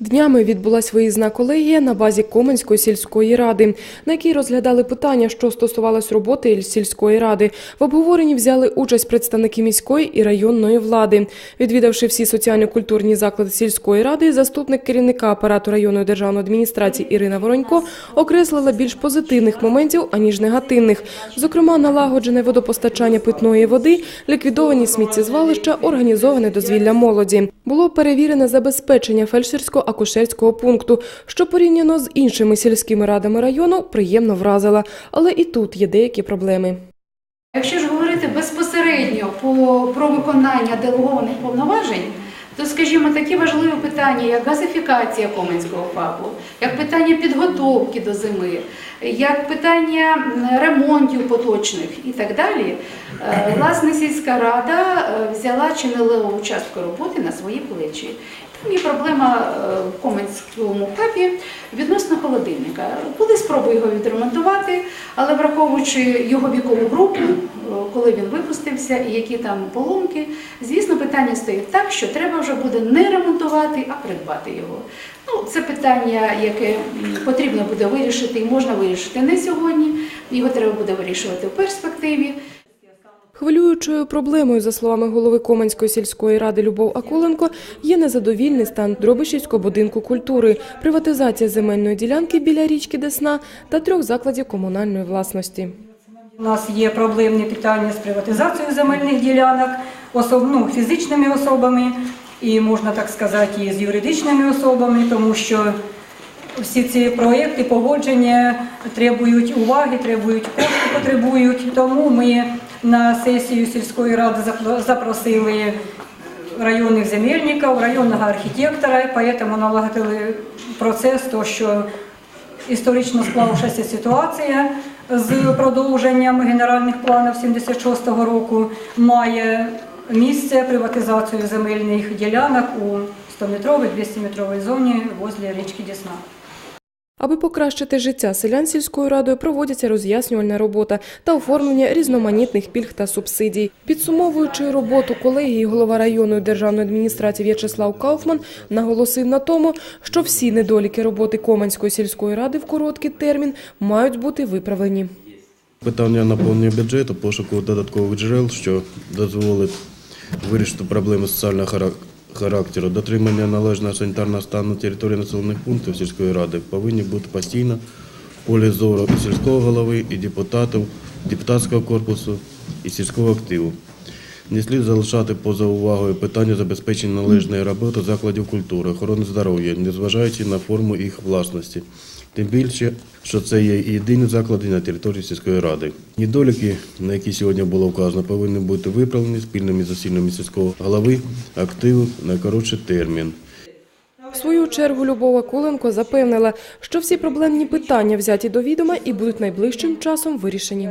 Днями відбулась виїзна колегія на базі Коменської сільської ради, на якій розглядали питання, що стосувалось роботи сільської ради. В обговоренні взяли участь представники міської і районної влади. Відвідавши всі соціально-культурні заклади сільської ради, заступник керівника апарату районної державної адміністрації Ірина Воронько окреслила більш позитивних моментів аніж негативних. Зокрема, налагоджене водопостачання питної води, ліквідовані сміттєзвалища, організоване дозвілля молоді. Було перевірене забезпечення фельдшерсько-акушерського пункту, що порівняно з іншими сільськими радами району приємно вразила. Але і тут є деякі проблеми. Якщо ж говорити безпосередньо по, про виконання делегованих повноважень, то, скажімо, такі важливі питання, як газифікація Коменського ФАПу, як питання підготовки до зими, як питання ремонтів поточних і так далі, е, власне, сільська рада е, взяла чи не леву частку роботи на свої плечі. Є проблема е, в Коменському ФАПі відносно холодильника. Були спроби його відремонтувати, але враховуючи його вікову групу, е, коли він випустився і які там поломки, звісно, питання стоїть так, що треба вже буде не ремонтувати, а придбати його. Ну, це питання, яке потрібно буде вирішити і можна вирішити не сьогодні. Його треба буде вирішувати в перспективі. Хвилюючою проблемою, за словами голови Коменської сільської ради Любов Акуленко, є незадовільний стан Дробишівського будинку культури, приватизація земельної ділянки біля річки Десна та трьох закладів комунальної власності. У нас є проблемні питання з приватизацією земельних ділянок, ну, фізичними особами і, можна так сказати, і з юридичними особами, тому що всі ці проєкти погодження требують уваги, требують кошти, потребують. Тому ми на сесію сільської ради запро- запросили районних земельників, районного архітектора, і поэтому налагодили процес, то що історично склавшася ситуація з продовженням генеральних планів 76-го року має місце приватизацію земельних ділянок у 100-метровій, 200-метровій зоні возле річки Десна. Аби покращити життя селян сільською радою, проводиться роз'яснювальна робота та оформлення різноманітних пільг та субсидій. Підсумовуючи роботу колегії, голова районної державної адміністрації В'ячеслав Кауфман наголосив на тому, що всі недоліки роботи Коменської сільської ради в короткий термін мають бути виправлені. Питання наповнення бюджету, пошуку додаткових джерел, що дозволить вирішити проблеми соціального хара- характеру, дотримання належного санітарного стану території населених пунктів сільської ради повинні бути постійно в полі зору і сільського голови, і депутатів, депутатського корпусу, і сільського активу. Не слід залишати поза увагою питання забезпечення належної роботи закладів культури, охорони здоров'я, незважаючи на форму їх власності. Тим більше, що це є і єдині заклади на території сільської ради. Недоліки, на які сьогодні було вказано, повинні бути виправлені спільними засіллями сільського голови активу на коротший термін. В свою чергу Любова Куленко запевнила, що всі проблемні питання взяті до відома і будуть найближчим часом вирішені.